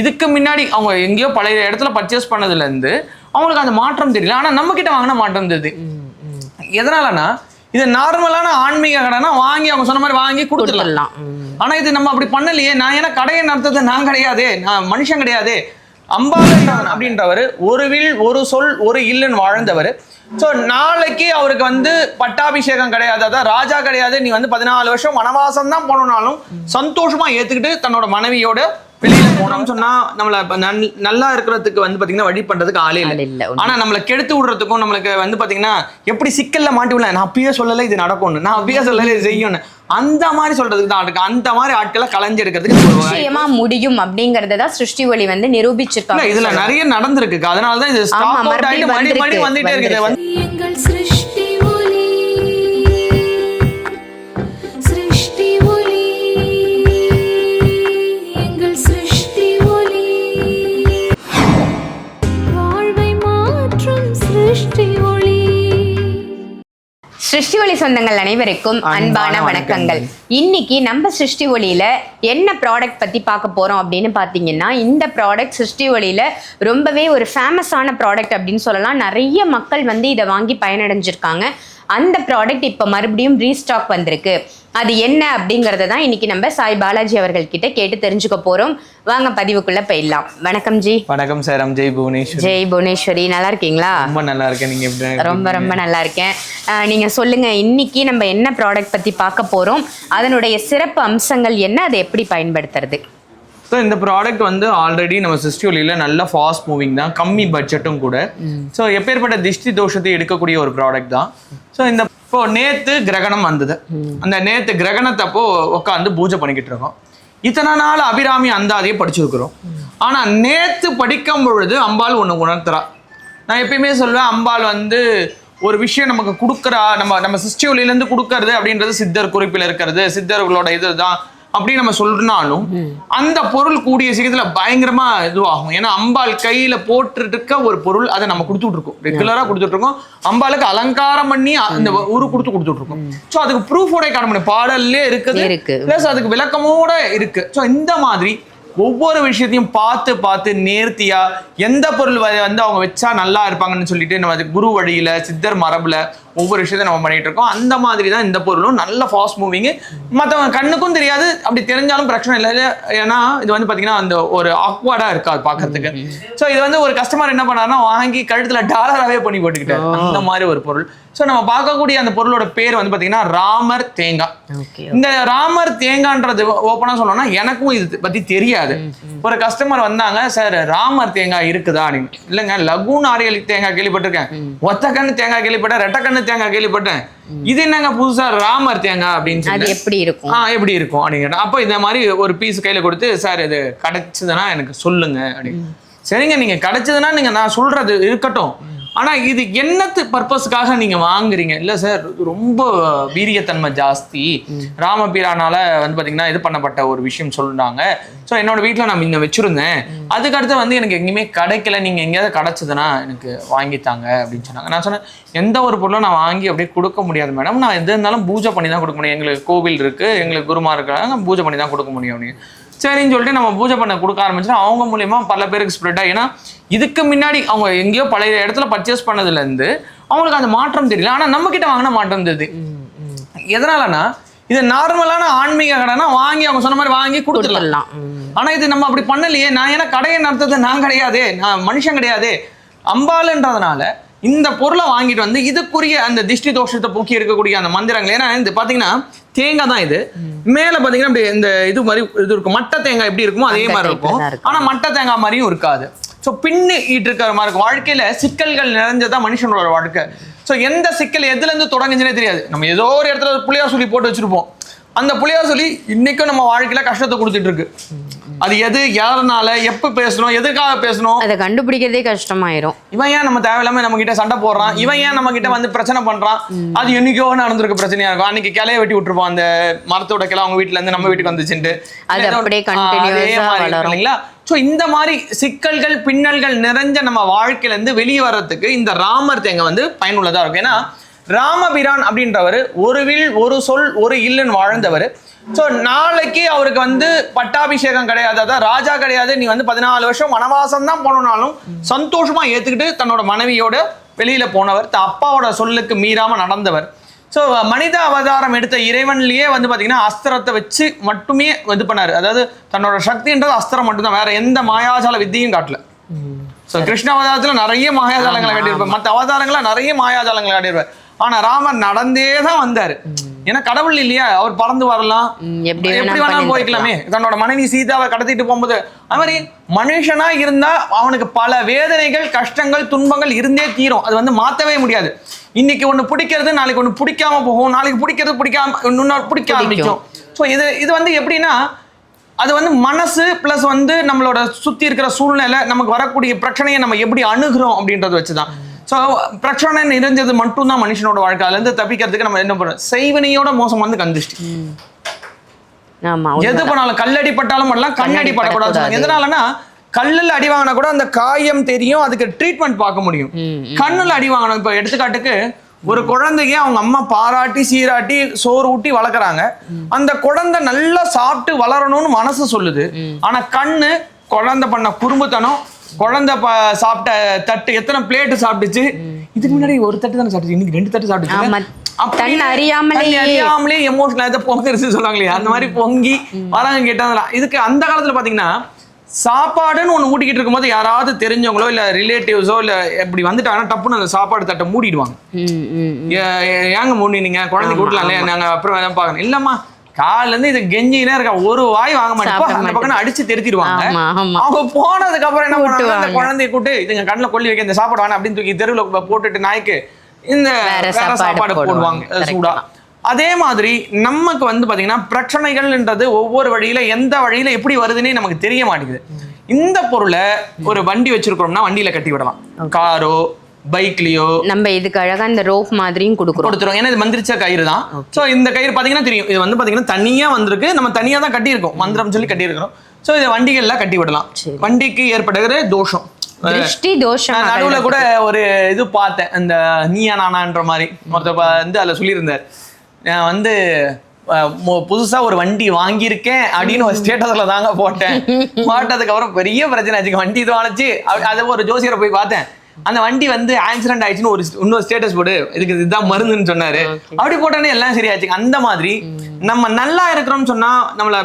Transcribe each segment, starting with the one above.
இதுக்கு முன்னாடி அவங்க எங்கேயோ பழைய இடத்துல பர்ச்சேஸ் பண்ணதுல இருந்து அவங்களுக்கு அந்த மாற்றம் தெரியல. ஆனா நம்ம கிட்ட வாங்கின மாற்றம் தெரியுது எதனாலனா இது நார்மலான ஆன்மீக கடைனா வாங்கி அவங்க சொன்ன மாதிரி வாங்கி கொடுத்துடலாம். ஆனா இது நம்ம அப்படி பண்ணலையே. நான் ஏன்னா கடையை நடத்துறது நான் கிடையாதே. நான் மனுஷன் கிடையாதே. அம்பாளன் அப்படின்றவர் ஒரு வில் ஒரு சொல் ஒரு இல்லுன்னு வாழ்ந்தவர். ஸோ நாளைக்கு அவருக்கு வந்து பட்டாபிஷேகம் கிடையாது. அதான் ராஜா கிடையாது. நீ வந்து பதினாலு வருஷம் வனவாசம் தான் போனோம்னாலும் சந்தோஷமா ஏத்துக்கிட்டு தன்னோட மனைவியோட வெளியில போனோம்னு சொன்னா நம்மள நல்லா இருக்கிறதுக்கு வந்து பாத்தீங்கன்னா வழி பண்றதுக்கு ஆளே இல்லை. ஆனா நம்மள கெடுத்து விடுறதுக்கும் நம்மளுக்கு வந்து பாத்தீங்கன்னா எப்படி சிக்கல்ல மாட்டி விடல நான் அப்பயே சொல்லல இது நடக்கும்னு. நான் அப்பயே சொல்லல இது செய்யும்னு. அந்த மாதிரி சொல்றதுக்கு தான் இருக்கு. அந்த மாதிரி ஆட்களை வாய்ப்பு. நிச்சயமா முடியும் அப்படிங்கறத தான் சிருஷ்டி ஒளி வந்து இல்ல நிரூபிச்சிருக்காங்க இதுல நிறைய நடந்திருக்கு. அதனால தான் இது ஆமா, ஸ்டாக் சிருஷ்டி ஒளி சொந்தங்கள் அனைவருக்கும் அன்பான வணக்கங்கள். இன்னைக்கு நம்ம சிருஷ்டி ஒளியில என்ன ப்ராடக்ட் பத்தி பார்க்க போறோம் அப்படின்னு பாத்தீங்கன்னா இந்த ப்ராடக்ட் சிருஷ்டி ஒளியில ரொம்பவே ஒரு ஃபேமஸான ப்ராடக்ட் அப்படின்னு சொல்லலாம். நிறைய மக்கள் வந்து இதை வாங்கி பயனடைஞ்சிருக்காங்க. அந்த ப்ராடக்ட் இப்போ மறுபடியும் ரீஸ்டாக் வந்திருக்கு. அது என்ன அப்படிங்கறத தான் இன்னைக்கு நம்ம சாய் பாலாஜி அவர்கள் கிட்ட கேட்டு தெரிஞ்சுக்க போறோம். வாங்க பதிவுக்குள்ள போயிடலாம். வணக்கம் ஜி. வணக்கம் சேரம் ஜெய் புவனேஸ்வர் ஜெய் புவனேஸ்வரி நல்லா இருக்கீங்களா? ரொம்ப நல்லா இருக்கேன். நீங்க எப்படி ரொம்ப ரொம்ப நல்லா இருக்கேன். நீங்க சொல்லுங்க இன்னைக்கு நம்ம என்ன ப்ராடக்ட் பத்தி பார்க்க போறோம்? அதனுடைய சிறப்பு அம்சங்கள் என்ன? அதை எப்படி பயன்படுத்துறது? ஸோ இந்த ப்ராடக்ட் வந்து ஆல்ரெடி நம்ம சிஸ்டியோலியில் நல்ல ஃபாஸ்ட் மூவிங் தான். கம்மி பட்ஜெட்டும் கூட. ஸோ எப்பேற்பட்ட திஷ்டி தோஷத்தை எடுக்கக்கூடிய ஒரு ப்ராடக்ட் தான். ஸோ இந்த இப்போ நேத்து கிரகணம் வந்தது. அந்த நேத்து கிரகணத்தப்போ உட்காந்து பூஜை பண்ணிக்கிட்டு இருக்கோம். இத்தனை நாள் அபிராமி அந்தாதியை படிச்சிருக்கிறோம். ஆனா நேத்து படிக்கும் பொழுது அம்பாள் ஒன்று உணர்த்துறா. நான் எப்பயுமே சொல்லுவேன் அம்பாள் வந்து ஒரு விஷயம் நமக்கு கொடுக்குறா நம்ம நம்ம சிஸ்டியோலிலேருந்து கொடுக்கறது அப்படின்றது சித்தர் குறிப்பில் இருக்கிறது. சித்தர்களோட இதுதான் அப்படி நம்ம சொல்றனாலும் அந்த பொருள் கூடிய சீக்கிரத்துல பயங்கரமா இதுவாகும். ஏன்னா அம்பாள் கையில போட்டுட்டு இருக்க ஒரு பொருள் அதை நம்ம கொடுத்துட்டு இருக்கோம் ரெகுலரா கொடுத்துட்டு இருக்கோம் அம்பாளுக்கு அலங்காரம் பண்ணி அந்த உரு கொடுத்து கொடுத்துட்டு இருக்கோம் ஸோ அதுக்கு ப்ரூஃபோட காண பாடல்லே இருக்குது. இருக்கு. ப்ளஸ் அதுக்கு விளக்கமோட இருக்கு. ஸோ இந்த மாதிரி ஒவ்வொரு விஷயத்தையும் பார்த்து பார்த்து நேர்த்தியா எந்த பொருள் வந்து அவங்க வச்சா நல்லா இருப்பாங்கன்னு சொல்லிட்டு நம்ம அது குரு வழியில சித்தர் மரபுல ஒவ்வொரு விஷயத்தையும் நம்ம பண்ணிட்டு இருக்கோம். அந்த மாதிரி தான் இந்த பொருளும் நல்ல ஃபாஸ்ட் மூவிங் மற்றவங்க கண்ணுக்கும் தெரியாது. அப்படி தெரிஞ்சாலும் பிரச்சனை இல்லை. ஏன்னா இது வந்து பாத்தீங்கன்னா அந்த ஒரு ஆக்வர்டா இருக்காது பார்க்கறதுக்கு ஸோ இது வந்து ஒரு கஸ்டமர் என்ன பண்ணாருன்னா வாங்கி கழுத்துல டாலராகவே பண்ணி போட்டுக்கிட்டாரு. அந்த மாதிரி ஒரு பொருள். ஸோ நம்ம பார்க்கக்கூடிய அந்த பொருளோட பேர் வந்து பாத்தீங்கன்னா ராமர் தேங்காய். இந்த ராமர் தேங்கான்றது ஓப்பனா சொல்லணும்னா எனக்கும் இது பத்தி தெரியாது. ஒரு கஸ்டமர் வந்தாங்க சார் ராமர் தேங்காய் இருக்குதா? அப்படின்னு. இல்லைங்க லகுன் ஆரியல் தேங்காய் கேள்விப்பட்டிருக்கேன். ஒத்த கண்ணு தேங்காய் கேள்விப்பட்டேன் ரெட்ட கண்ணு தேங்காய் கேள்விப்பட்டேன். இது என்னங்க புதுசா ராமர் தேங்காய் அப்படின்னு சொல்லி எப்படி இருக்கும்? ஆ எப்படி இருக்கும் அப்படின்னு அப்போ இந்த மாதிரி ஒரு பீஸ் கையில கொடுத்து சார் இது கிடைச்சதுன்னா எனக்கு சொல்லுங்க அப்படின்னு. சரிங்க நீங்க கிடைச்சதுன்னா நீங்க நான் சொல்றது இருக்கட்டும். ஆனா இது என்னத்து பர்பஸ்க்காக நீங்க வாங்குறீங்க? இல்ல சார் ரொம்ப வீரியத்தன்மை ஜாஸ்தி. ராமபீரானால வந்து பாத்தீங்கன்னா இது பண்ணப்பட்ட ஒரு விஷயம் சொல்றாங்க. ஸோ என்னோட வீட்டில் நான் இங்க வச்சிருந்தேன். அதுக்கு அடுத்து வந்து எனக்கு எங்கேயுமே கிடைக்கல. நீங்க எங்கேயாவது கிடைச்சதுன்னா எனக்கு வாங்கித்தாங்க அப்படின்னு சொன்னாங்க. நான் சொன்னேன் எந்த ஒரு பொருளும் நான் வாங்கி அப்படியே கொடுக்க முடியாது மேடம். நான் எது இருந்தாலும் பூஜை பண்ணி தான் கொடுக்க முடியும். எங்களுக்கு கோவில் இருக்கு எங்களுக்கு குருமா இருக்காங்க பூஜை பண்ணி தான் கொடுக்க முடியும். அப்படின்னு. சரின்னு சொல்லிட்டு நம்ம பூஜை பண்ண கொடுக்க ஆரம்பிச்சோம் அவங்க மூலியமா பல பேருக்கு ஸ்ப்ரெட் ஆகி ஏன்னா இதுக்கு முன்னாடி அவங்க எங்கேயோ பழைய இடத்துல பர்ச்சேஸ் பண்ணதுல இருந்து அவங்களுக்கு அந்த மாற்றம் தெரியல. ஆனா நம்ம கிட்ட வாங்கின மாற்றம் தெரியுது எதனாலனா இது நார்மலான ஆன்மீக கடைனா வாங்கி அவங்க சொன்ன மாதிரி வாங்கி கொடுத்துடலாம். ஆனா இது நம்ம அப்படி பண்ணலையே. நான் ஏன்னா கடையை நடத்துறது நான் கிடையாதே. நான் மனுஷன் கிடையாதே. அம்பாளுன்றதுனால இந்த பொருளை வாங்கிட்டு வந்து இதுக்குரிய அந்த திஷ்டி தோஷத்தை போக்கி இருக்கக்கூடிய அந்த மந்திரங்கள் ஏன்னா இந்த பாத்தீங்கன்னா தேங்காய் தான் இது. மேல பாத்தீங்கன்னா இப்படி இந்த இது மாதிரி இது இருக்கும். மட்டை தேங்காய் எப்படி இருக்குமோ அதே மாதிரி இருக்கும். ஆனா மட்டை தேங்காய் மாதிரியும் இருக்காது. ஸோ பின்னு ஈட்டு இருக்கிற மாதிரி இருக்கும். வாழ்க்கையில சிக்கல்கள் நிறைஞ்சதான் மனுஷனோட வாழ்க்கை. ஸோ எந்த சிக்கல் எதுல இருந்து தொடங்குச்சுனே தெரியாது. நம்ம ஏதோ ஒரு இடத்துல ஒரு புளியா சொல்லி போட்டு வச்சிருப்போம். அந்த புளியா சொல்லி இன்னைக்கும் நம்ம வாழ்க்கையில கஷ்டத்தை கொடுத்துட்டு இருக்கு. அது எது யாருனால எப்ப பேசணும் எதுக்காக பேசணும்? அதை கண்டுபிடிக்கிறதே கஷ்டமாயிரும். இவன் ஏன் நம்ம தேவையில்லாம நம்ம கிட்ட சண்டை போடுறான்? இவன் ஏன் நம்ம கிட்ட வந்து பிரச்சனை பண்றான்? அது என்னைக்கோ நடந்திருக்க பிரச்சனையா இருக்கும். அன்னைக்கு கிளைய வெட்டி விட்டுருப்போம். அந்த மரத்தோட கிளை அவங்க வீட்டுல இருந்து நம்ம வீட்டுக்கு வந்துச்சுட்டு அது அப்படியே. இல்லைங்களா? ஸோ இந்த மாதிரி சிக்கல்கள் பின்னல்கள் நிறைஞ்ச நம்ம வாழ்க்கையில இருந்து வெளியே வர்றதுக்கு இந்த ராமர் தேங்காய் வந்து பயனுள்ளதா இருக்கும். ஏன்னா ராமபிரான் அப்படின்றவர் ஒரு வில் ஒரு சொல் ஒரு இல்லுன்னு வாழ்ந்தவர். ஸோ நாளைக்கு அவருக்கு வந்து பட்டாபிஷேகம் கிடையாது. அதாவது ராஜா கிடையாது. நீ வந்து பதினாலு வருஷம் வனவாசம் தான் போனனாலும் சந்தோஷமா ஏத்துக்கிட்டு தன்னோட மனைவியோட வெளியில போனவர் த அப்பாவோட சொல்லுக்கு மீறாம நடந்தவர். ஸோ மனித அவதாரம் எடுத்த இறைவன்லயே வந்து பாத்தீங்கன்னா அஸ்திரத்தை வச்சு மட்டுமே இது பண்ணாரு. அதாவது தன்னோட சக்தின்றது அஸ்திரம் மட்டும்தான். வேற எந்த மாயாஜால வித்தியும் காட்டல. ஸோ கிருஷ்ண அவதாரத்துல நிறைய மாயாஜாலங்களை காட்டியிருப்பார். மற்ற அவதாரங்கள நிறைய மாயாஜாலங்களை காட்டியிருப்பார். ஆனா ராமர் நடந்தே தான் வந்தாரு. ஏன்னா கடவுள் இல்லையா? அவர் பறந்து வரலாம். எப்படி வேணா எப்படி வேணாலும் போய்க்கலாமே. தன்னோட மனைவி சீதாவை கடத்திட்டு போகும்போது அது மாதிரி மனுஷனா இருந்தா அவனுக்கு பல வேதனைகள் கஷ்டங்கள் துன்பங்கள் இருந்தே தீரும். அது வந்து மாத்தவே முடியாது. இன்னைக்கு ஒண்ணு பிடிக்கிறது நாளைக்கு ஒண்ணு பிடிக்காம போகும். நாளைக்கு பிடிக்கிறது பிடிக்காம இன்னொரு பிடிக்க ஆரம்பிக்கும் ஸோ இது இது வந்து எப்படின்னா அது வந்து மனசு ப்ளஸ் வந்து நம்மளோட சுத்தி இருக்கிற சூழ்நிலை நமக்கு வரக்கூடிய பிரச்சனையை நம்ம எப்படி அணுகிறோம் அப்படின்றத வச்சுதான். ஸோ பிரச்சனை நிறைஞ்சது மட்டும்தான் மனுஷனோட வாழ்க்கை அதுல இருந்து தப்பிக்கிறதுக்கு நம்ம என்ன பண்றோம்? செய்வனையோட மோசம் வந்து கந்திஷ்டி எது. பண்ணாலும் கல்லடி பட்டாலும் பண்ணலாம் கண்ணடி படக்கூடாது படக்கூடாது. எதனாலனா கல்லுல அடி வாங்கினா கூட அந்த காயம் தெரியும் அதுக்கு ட்ரீட்மெண்ட் பார்க்க முடியும். கண்ணுல அடி வாங்கணும். இப்போ எடுத்துக்காட்டுக்கு ஒரு குழந்தைக்கு அவங்க அம்மா பாராட்டி சீராட்டி சோறு ஊட்டி வளர்க்குறாங்க. அந்த குழந்தை நல்லா சாப்பிட்டு வளரணும்னு மனசு சொல்லுது. ஆனா கண்ணு குழந்தை பண்ண குறும்புத்தனம் குழந்தை சாப்பிட்ட தட்டு எத்தனை பிளேட்டு சாப்பிட்டுச்சு? இதுக்கு முன்னாடி ஒரு தட்டு தானே சாப்பிட்டுச்சு இன்னைக்கு ரெண்டு தட்டு. சாப்பிட்டுச்சு. தன்னை அறியாமலே. எமோஷனல் பொங்கிருச்சு அந்த மாதிரி பொங்கி வராங்க கேட்டதெல்லாம் இதுக்கு அந்த காலத்துல பாத்தீங்கன்னா சாப்பாடுன்னு ஒண்ணு ஊட்டிக்கிட்டு இருக்கும்போது யாராவது தெரிஞ்சவங்களோ இல்ல ரிலேட்டிவ்ஸோ இல்ல இப்படி வந்துட்டாங்கன்னா டப்புன்னு அந்த சாப்பாடு தட்டை மூடிடுவாங்க. ஏங்க மூடினீங்க குழந்தைக்கு ஊட்டலாம் இல்லையா நாங்க அப்புறம் பார்க்கணும். இல்லம்மா காலைல இருந்து இது கெஞ்சினே இருக்கா. ஒரு வாய் வாங்க மாட்டேன். சாப்பிட அந்த பக்கம் அடிச்சு தெரித்திடுவாங்க. அவங்க போனதுக்கு அப்புறம் என்ன பண்ணுவாங்க அந்த. குழந்தைய கூட்டு இதுங்க கண்ணுல கொல்லி வைக்க இந்த சாப்பாடு வேணாம் அப்படின்னு தூக்கி தெருவுல போட்டுட்டு நாய்க்கு இந்த வேற சாப்பாடு போடுவாங்க. சூடா. அதே மாதிரி நமக்கு வந்து பாத்தீங்கன்னா பிரச்சனைகள்ன்றது ஒவ்வொரு வழியில எந்த வழியில எப்படி வருதுன்னே நமக்கு தெரிய மாட்டேங்குது. இந்த பொருளை ஒரு வண்டி வச்சிருக்கிறோம்னா வண்டியில கட்டி விடலாம். காரோ பைக்லயோ நம்ம இதுக்கு அழகா இந்த ரோப் மாதிரியும் கொடுக்குறோம். கொடுத்துரும் ஏன்னா இது மந்திரிச்ச கயிறு தான். ஸோ இந்த கயிறு பார்த்தீங்கன்னா தெரியும். இது வந்து பார்த்தீங்கன்னா தனியா வந்திருக்கு. நம்ம தனியா தான் கட்டியிருக்கோம். மந்திரம் சொல்லி கட்டியிருக்கிறோம். ஸோ இதை வண்டிகள்ல கட்டி விடலாம். வண்டிக்கு ஏற்படுகிற தோஷம். திருஷ்டி தோஷம் நடுவுல கூட ஒரு இது பார்த்தேன். இந்த நீயா நானான்ற மாதிரி. ஒருத்தர் வந்து அதுல சொல்லியிருந்தார். நான் வந்து புதுசா ஒரு வண்டி வாங்கியிருக்கேன் அப்படின்னு ஒரு ஸ்டேட்டஸ்ல தாங்க போட்டேன். போட்டதுக்கு அப்புறம் பெரிய பிரச்சனை ஆச்சு. வண்டி இது வாங்கிச்சு. அதை ஒரு ஜோசியரை போய் பார்த்தேன். அந்த வண்டி வந்து ஆக்சிடென்ட் ஆயிடுச்சுன்னு ஒரு இன்னொரு ஸ்டேட்டஸ் போடு. இதுக்கு இதுதான் மருந்துன்னு சொன்னாரு. அப்படி போட்டோன்னே எல்லாம் சரியாச்சு. அந்த மாதிரி நம்ம நல்லா இருக்கிறோம்னு சொன்னா நம்மள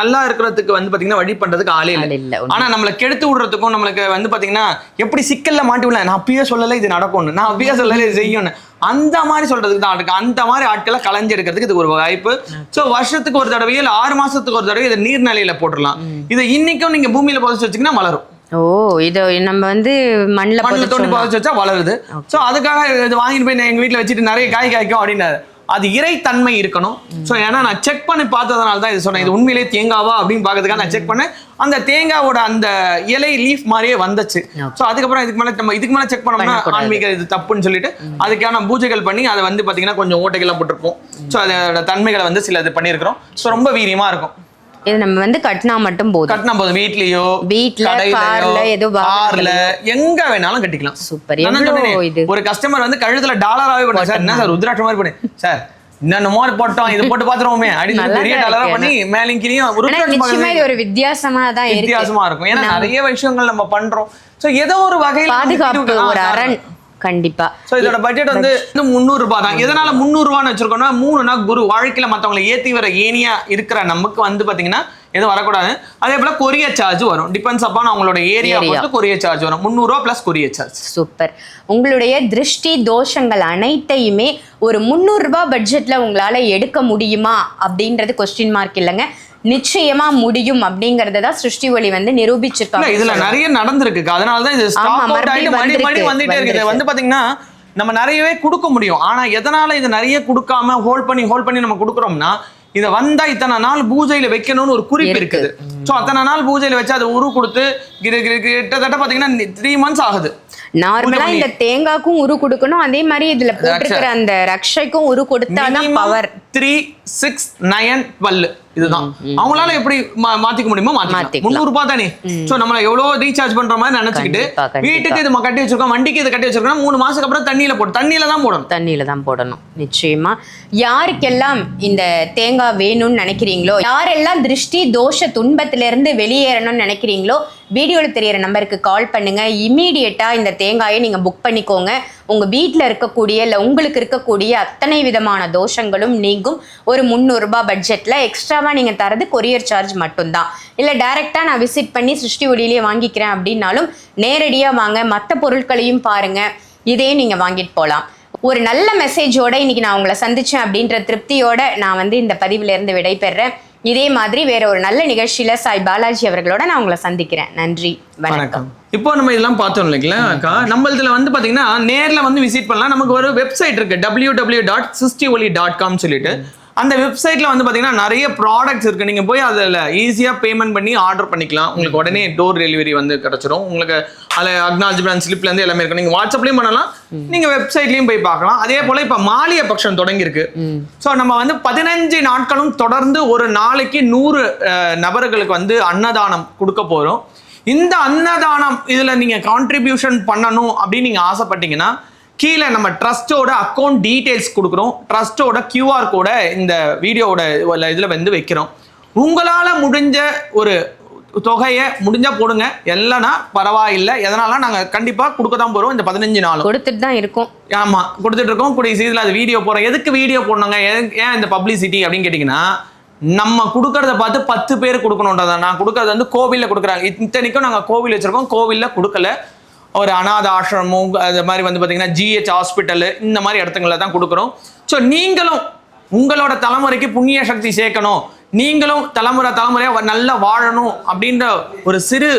நல்லா இருக்கிறதுக்கு வந்து பாத்தீங்கன்னா வழி பண்றதுக்கு ஆளே இல்லை. ஆனா நம்மள கெடுத்து விடுறதுக்கும் நம்மளுக்கு வந்து பாத்தீங்கன்னா எப்படி சிக்கல்ல மாட்டி விடல. நான் அப்பயே சொல்லல இது நடக்கும்னு. நான் அப்பயே சொல்லல இது செய்யும்னு. அந்த மாதிரி சொல்றதுக்கு தான் இருக்கு. அந்த மாதிரி ஆட்களை களைஞ்சு எடுக்கிறதுக்கு இது ஒரு வாய்ப்பு. சோ வருஷத்துக்கு ஒரு தடவையோ இல்ல ஆறு மாசத்துக்கு ஒரு தடவை இதை நீர்நிலையில போட்டுடலாம். இதை இன்னைக்கும் நீங்க பூமியில புதைச்சு வச்சீங்கன்னா வளரும். ஓ இது நம்ம வந்து மண்ணில் மண்ணில் தோண்டி புதைச்சு வச்சா வளருது. சோ அதுக்காக இது வாங்கிட்டு போய் நான் எங்க வீட்ல வச்சுட்டு நிறைய காய் காய்க்கும் அப்படின்னாரு. அது இறைத்தன்மை இருக்கணும். சோ ஏன்னா நான் செக் பண்ணி பார்த்ததுனால தான் இது சொன்னேன். இது உண்மையிலே தேங்காவா அப்படின்னு பார்க்கறதுக்காக நான் செக் பண்ணேன். அந்த தேங்காவோட அந்த இலை லீஃப் மாதிரியே வந்துச்சு. சோ அதுக்கப்புறம் இதுக்கு மேல நம்ம இதுக்கு மேல செக் பண்ணோம்னா. ஆன்மீக இது தப்புன்னு சொல்லிட்டு அதுக்கான பூஜைகள் பண்ணி அதை வந்து பாத்தீங்கன்னா கொஞ்சம் ஓட்டைகள்லாம் போட்டிருப்போம். சோ அதோட தன்மைகளை வந்து சில இது பண்ணியிருக்கிறோம். சோ ரொம்ப வீரியமா இருக்கும். இது நம்ம வந்து கட்டினா மட்டும் போதும். கட்டினா போதும். வீட்லயோ வீட்ல, கார்ல, ஏதோ கார்ல எங்க வேணாலும் கட்டிக்கலாம். சூப்பர். இது? ஒரு கஸ்டமர் வந்து கழுத்துல டாலராவே போட்டாங்க சார் என்ன சார் ருத்ராட்சம் மாதிரி பண்ணி சார் போட்டோம் இது போட்டு பாத்துருவோமே. அப்படின்னு பெரிய டாலரா பண்ணி இது ஒரு வித்தியாசமா தான் வித்தியாசமா இருக்கும். ஏன்னா நிறைய விஷயங்கள் நம்ம பண்றோம். சோ ஏதோ ஒரு வகையில பாதுகாப்பு ஒரு அரண். கண்டிப்பா. சோ இதோட பட்ஜெட் வந்து முந்நூறு ரூபாய் தான். எதனால முந்நூறு ரூபான்னு வச்சிருக்கோம்னா மூணுனா குரு. வாழ்க்கையில மத்தவங்களை ஏத்தி வர ஏனியா இருக்கிற நமக்கு வந்து பாத்தீங்கன்னா எதுவும் வரக்கூடாது. அதே போல கொரியர் சார்ஜ் வரும். டிபெண்ட்ஸ் அப்பான் அவங்களோட ஏரியா. பொறுத்து கொரியர் சார்ஜ் வரும். முந்நூறு ரூபா பிளஸ் கொரியர் சார்ஜ் சூப்பர். உங்களுடைய திருஷ்டி தோஷங்கள் அனைத்தையுமே ஒரு முந்நூறு ரூபாய் பட்ஜெட்ல உங்களால எடுக்க முடியுமா? அப்படின்றது கொஸ்டின் மார்க் இல்லைங்க. நிச்சயமா முடியும் அப்படிங்கறத தான் சிருஷ்டி ஒளி வந்து நிரூபிச்சிருக்காங்க. இதுல நிறைய நடந்திருக்கு அதனால தான் இது அவுட் மறுபடியும் வந்துட்டே வந்திருக்கு. வந்து பாத்தீங்கன்னா நம்ம நிறையவே கொடுக்க முடியும். ஆனா எதனால இது நிறைய கொடுக்காம ஹோல்ட் பண்ணி ஹோல்ட் பண்ணி நம்ம கொடுக்குறோம்னா இதை வந்தா இத்தனை நாள் பூஜையில வைக்கணும்னு ஒரு குறிப்பு இருக்கு. இருக்குது. ஸோ அத்தனை நாள் பூஜையில் வச்சு அதை உரு கொடுத்து கிட்ட- கிட்ட- கிட்டத்தட்ட பார்த்தீங்கன்னா த்ரீ மந்த்ஸ் ஆகுது. நார்மலா இந்த தேங்காய்க்கும் உரு கொடுக்கணும். அதே மாதிரி இதுல போட்டிருக்கிற அந்த ரக்ஷைக்கும் உரு கொடுத்தாதான் பவர் த்ரீ சிக்ஸ் நயன் பல்லு. இதுதான். அவங்களால எப்படி மாத்திக்க முடியுமோ மாத்திக்கலாம். முந்நூறு ரூபாய் தானே. சோ நம்மள எவ்வளவு ரீசார்ஜ் பண்ற மாதிரி நினைச்சுக்கிட்டு. வீட்டுக்கு இது கட்டி வச்சிருக்கோம் வண்டிக்கு இது கட்டி வச்சிருக்கோம் மூணு மாசத்துக்கு அப்புறம் தண்ணியில போட்டு தண்ணியில தான் போடணும். தண்ணியில தான் போடணும். நிச்சயமா. யாருக்கெல்லாம் இந்த தேங்காய் வேணும்னு நினைக்கிறீங்களோ யாரெல்லாம் திருஷ்டி தோஷ துன்பத்துல இருந்து வெளியேறணும்னு நினைக்கிறீங்களோ வீடியோவில் தெரியற நம்பருக்கு கால் பண்ணுங்கள் இமீடியட்டாக இந்த தேங்காயை நீங்கள் புக் பண்ணிக்கோங்க. உங்கள் வீட்டில் இருக்கக்கூடிய இல்லை உங்களுக்கு இருக்கக்கூடிய அத்தனை விதமான தோஷங்களும் நீங்கும். ஒரு முந்நூறுரூபா பட்ஜெட்டில் எக்ஸ்ட்ராவாக நீங்கள் தரது கொரியர் சார்ஜ் மட்டும்தான். இல்லை டைரெக்டாக நான் விசிட் பண்ணி சிருஷ்டி ஒளியிலேயே வாங்கிக்கிறேன் அப்படின்னாலும் நேரடியாக வாங்க. மற்ற பொருட்களையும் பாருங்க. இதையும் நீங்கள் வாங்கிட்டு போகலாம் ஒரு நல்ல மெசேஜோட இன்னைக்கு நான் உங்களை சந்திச்சேன் அப்படின்ற திருப்தியோட நான் வந்து இந்த பதிவுல இருந்து விடைபெறேன். இதே மாதிரி வேற ஒரு நல்ல நிகழ்ச்சியில சாய் பாலாஜி அவர்களோட நான் உங்களை சந்திக்கிறேன். நன்றி. வணக்கம். வணக்கம். இப்போ நம்ம இதெல்லாம் பார்த்தோம் இல்லைங்களா அக்கா? நம்ம இதில் வந்து பாத்தீங்கன்னா நேர்ல வந்து விசிட் பண்ணலாம். நமக்கு ஒரு வெப்சைட் இருக்கு டபிள்யூ டபிள்யூ டாட் சிஸ்டி ஒலி டாட் காம் சொல்லிட்டு. அந்த வெப்சைட்ல வந்து பாத்தீங்கன்னா நிறைய ப்ராடக்ட்ஸ் இருக்கு. நீங்க போய் அதுல ஈஸியா பேமெண்ட் பண்ணி ஆர்டர் பண்ணிக்கலாம். உங்களுக்கு உடனே டோர் டெலிவரி வந்து கிடைச்சிரும். உங்களுக்கு அதுல அக்னாலஜ்மெண்ட் ஸ்லிப்ல இருந்து எல்லாமே இருக்கும் நீங்க வாட்ஸ்அப்லயும் பண்ணலாம். நீங்க வெப்சைட்லயும் போய் பார்க்கலாம். அதே போல இப்ப மாலிய பட்சம் தொடங்கி இருக்கு ஸோ நம்ம வந்து பதினஞ்சு நாட்களும் தொடர்ந்து ஒரு நாளைக்கு நூறு நபர்களுக்கு வந்து அன்னதானம் கொடுக்க போறோம். இந்த அன்னதானம் இதுல நீங்க கான்ட்ரிபியூஷன் பண்ணணும் அப்படின்னு நீங்க ஆசைப்பட்டீங்கன்னா கீழே நம்ம ட்ரஸ்டோட அக்கௌண்ட் டீடைல்ஸ் கொடுக்குறோம். ட்ரஸ்டோட QR கோட இந்த வீடியோவோட இதுல வந்து வைக்கிறோம். உங்களால முடிஞ்ச ஒரு தொகையை முடிஞ்சா போடுங்க. இல்லைன்னா பரவாயில்லை. எதனால? நாங்க கண்டிப்பா கொடுக்க தான் போறோம் இந்த பதினஞ்சு நாளும். கொடுத்துட்டு தான் இருக்கும். ஆமா. கொடுத்துட்டு இருக்கோம். கூடிய சீக்கிரத்தில் அது வீடியோ போறோம். எதுக்கு வீடியோ போடணுங்க? ஏன் இந்த பப்ளிசிட்டி அப்படின்னு கேட்டிங்கன்னா நம்ம கொடுக்கறத பார்த்து பத்து பேர் கொடுக்கணுன்றதா நான் கொடுக்கறது வந்து கோவில்ல கொடுக்குறாங்க. இத்தனைக்கும் நாங்கள் கோவில் வச்சிருக்கோம். கோவில்ல கொடுக்கல. ஒரு அநாத ஆசிரமும் அது மாதிரி வந்து பார்த்தீங்கன்னா ஜிஹெச் ஹாஸ்பிட்டலு இந்த மாதிரி இடத்துங்களில் தான் கொடுக்குறோம். ஸோ நீங்களும் உங்களோட தலைமுறைக்கு புண்ணிய சக்தி சேர்க்கணும். நீங்களும் தலைமுறை தலைமுறையாக நல்லா வாழணும் அப்படின்ற ஒரு சிறு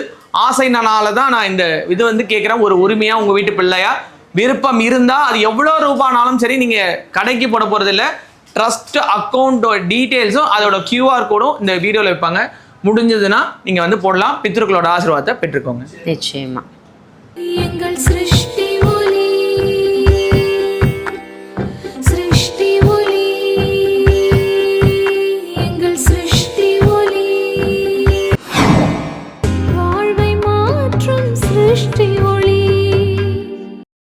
ஆசைனால தான் நான் இந்த இது வந்து கேட்குறேன் ஒரு உரிமையாக உங்கள் வீட்டு பிள்ளையா விருப்பம் இருந்தால் அது எவ்வளோ ரூபானாலும் சரி நீங்கள் கடைக்கு போட போகிறது இல்லை ட்ரஸ்ட் அக்கௌண்ட்டோட டீட்டெயில்ஸும் அதோட கியூஆர் கோடும் இந்த வீடியோவில் வைப்பாங்க. முடிஞ்சதுன்னா நீங்கள் வந்து போடலாம். பித்ருக்களோட ஆசீர்வாதத்தை பெற்றுக்கோங்க. நிச்சயமாக எங்கள் சிருஷ்டி